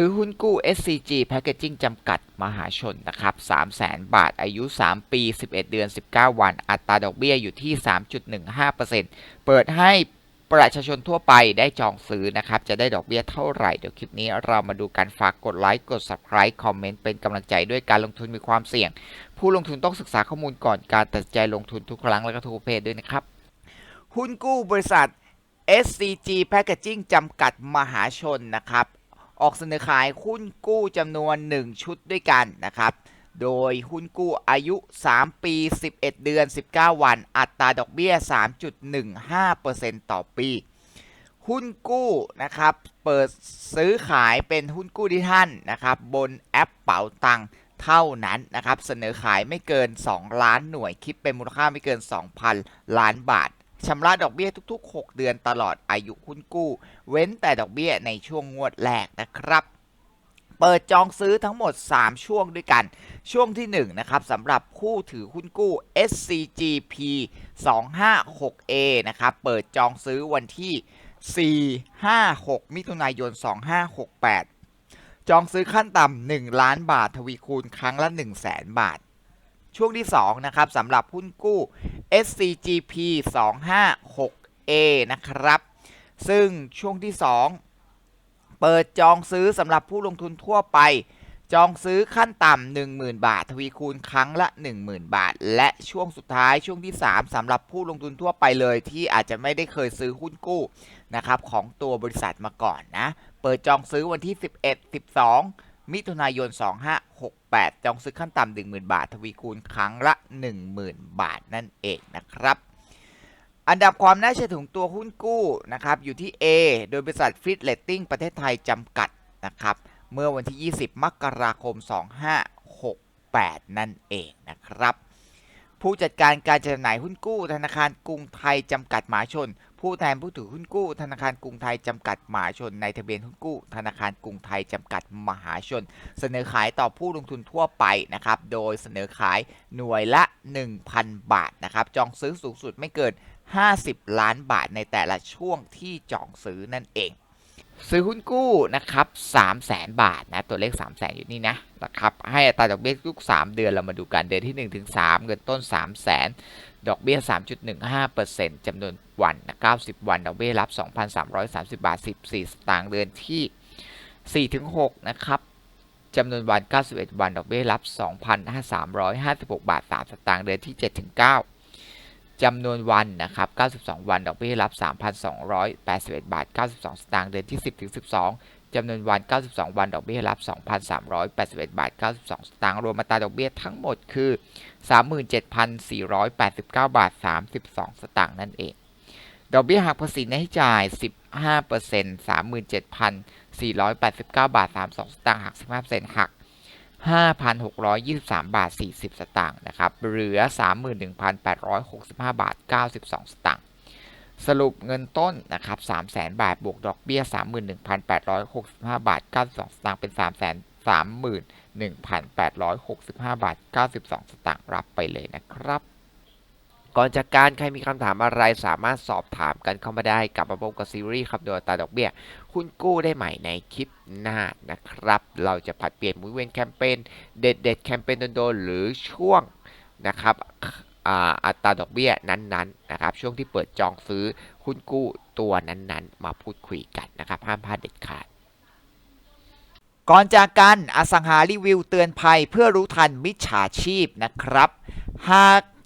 ซื้อหุ้นกู้ SCG Packaging จำกัดมหาชนนะครับ300,000 บาท อายุ 3 ปี 11 เดือน 19 วัน อัตราดอกเบี้ยอยู่ที่ 3.15%เปิดให้ประชาชนทั่วไปได้จองซื้อนะครับ จะได้ดอกเบี้ยเท่าไหร่ เดี๋ยวคลิปนี้เรามาดูการฝากกดไลค์ กด Subscribe คอมเมนต์ เป็นกำลังใจด้วยการลงทุนมีความเสี่ยง ผู้ลงทุนต้องศึกษาข้อมูลก่อนการตัดใจลงทุนทุกครั้งและก็ทุกเภทด้วยนะครับ หุ้นกู้บริษัท SCG Packaging จำกัดมหาชนนะครับ ออกเสนอขายหุ้นกู้จำนวน 1 ชุดด้วยกันนะครับ โดยหุ้นกู้อายุ 3 ปี 11 เดือน 19 วัน อัตราดอกเบี้ย 3.15%ต่อปี หุ้นกู้นะครับ เปิดซื้อขายเป็นหุ้นกู้ที่ท่านนะครับ บนแอปเป๋าตังเท่านั้นนะครับ เสนอขายไม่เกิน 2 ล้านหน่วย คิดเป็นมูลค่าไม่เกิน 2,000 ล้านบาท ชำระดอกเบี้ยทุก ๆ 6 เดือนตลอดอายุหุ้นกู้ เว้นแต่ดอกเบี้ยในช่วงงวดแรกนะครับ เปิดจองซื้อทั้งหมด 3 ช่วงด้วยกัน ช่วงที่ 1 นะครับสำหรับผู้ถือหุ้นกู้ SCGP 256A นะครับ เปิดจองซื้อวันที่ 4 5 6 มิถุนายน 2568 จองซื้อขั้นต่ำ1 ล้านบาททวีคูณครั้งละ 1 0 0 0 0แบาท ช่วงที่2นะครับสำหรับหุ้นกู้ SCGP 256A นะครับ ซึ่งช่วงที่ 2 เปิดจองซื้อสำหรับผู้ลงทุนทั่วไป จองซื้อขั้นต่ำ10,000 บาท ทวีคูณครั้งละ 10,000 บาท และช่วงสุดท้ายช่วงที่ 3สำหรับผู้ลงทุนทั่วไปเลย ที่อาจจะไม่ได้เคยซื้อหุ้นกู้นะครับของตัวบริษัทมาก่อนนะ เปิดจองซื้อวันที่ 11 12 มิถุนายน 2568 จองซื้อขั้นต่ำ10,000 บาท ทวีคูณครั้งละ 10,000 บาทนั่นเองนะครับ อันดับความน่าเชื่อถือของตัวหุ้นกู้นะครับอยู่ที่ A โดยบริษัทฟิตเลตติ้งประเทศไทยจำกัดนะครับเมื่อวันที่ 20 มกราคม 2568 นั่นเองนะครับ ผู้จัดการการจำหน่ายหุ้นกู้ธนาคารกรุงไทยจำกัดหมาชน ผู้แทนผู้ถือหุ้นกู้ ธนาคารกรุงไทยจำกัดมหาชน ในทะเบียนหุ้นกู้ ธนาคารกรุงไทยจำกัดมหาชน เสนอขายต่อผู้ลงทุนทั่วไปนะครับโดยเสนอขายหน่วยละ 1,000 บาทนะครับจองซื้อสูงสุดไม่เกิน 50 ล้านบาทในแต่ละช่วงที่จองซื้อนั่นเอง ซื้อหุ้นกู้นะครับ3 0 0แสนบาทนะ ตัวเลข3 0 0แสนอยู่นี่นะนะครับ ให้อัตราดอกเบี้ยทุก3เดือนเรามาดูกัน เดือนที่1ถึง3เงินต้น3 0 0แสนดอกเบี้ย 3.15%จำนวนวันนะ90 วัน ดอกเบี้ยรับ 2,330 บาท 14 สตางค์ เดือนที่4ถึง6นะครับจำนวนวัน 91 วัน ดอกเบี้ยรับ 2,356 บาท 3 สตางค์ เดือนที่7ถึง9 จำนวนวันนะครับ 92 วันดอกเบี้ยรับ 3,281 บาท 92 สตางค์เดือนที่ 10 ถึง 12 จำนวนวัน 92 วันดอกเบี้ยรับ 2,381 บาท 92 สตางค์รวมอัตราดอกเบี้ยทั้งหมดคือ 37,489 บาท 32 สตางค์นั่นเอง ดอกเบี้ยหักภาษีในให้จ่าย 15% 37,489 บาท 32 สตางค์หัก 15%หัก 5,623 บาท 40 สตางค์นะครับ เหลือ 31,865 บาท 92 สตางค์ สรุปเงินต้นนะครับ300,000 บาท บวกดอกเบี้ย 31,865 บาท 92 สตางค์ เป็น 331,865 บาท 92 สตางค์ รับไปเลยนะครับ ก่อนจากการใครมีคำถามอะไรสามารถสอบถามกันเข้ามาได้กับมาพบกับซีรีส์ครับโดยตาดอกเบี้ยหุ้นกู้ได้ใหม่ในคลิปหน้านะครับ เราจะผัดเปลี่ยนมุนเวียนแคมเปญเด็ดเด็ดแคมเปญโดนๆหรือช่วงนะครับอาตราดอกเบี้ยนั้นๆนะครับ ช่วงที่เปิดจองซื้อหุ้นกู้ตัวนั้นๆ มาพูดคุยกันนะครับห้ามพลาดเด็ดขาดก่อนจากกันอสังหารีวิวเตือนภัยเพื่อรู้ทันมิจฉาชีพนะครับ หาก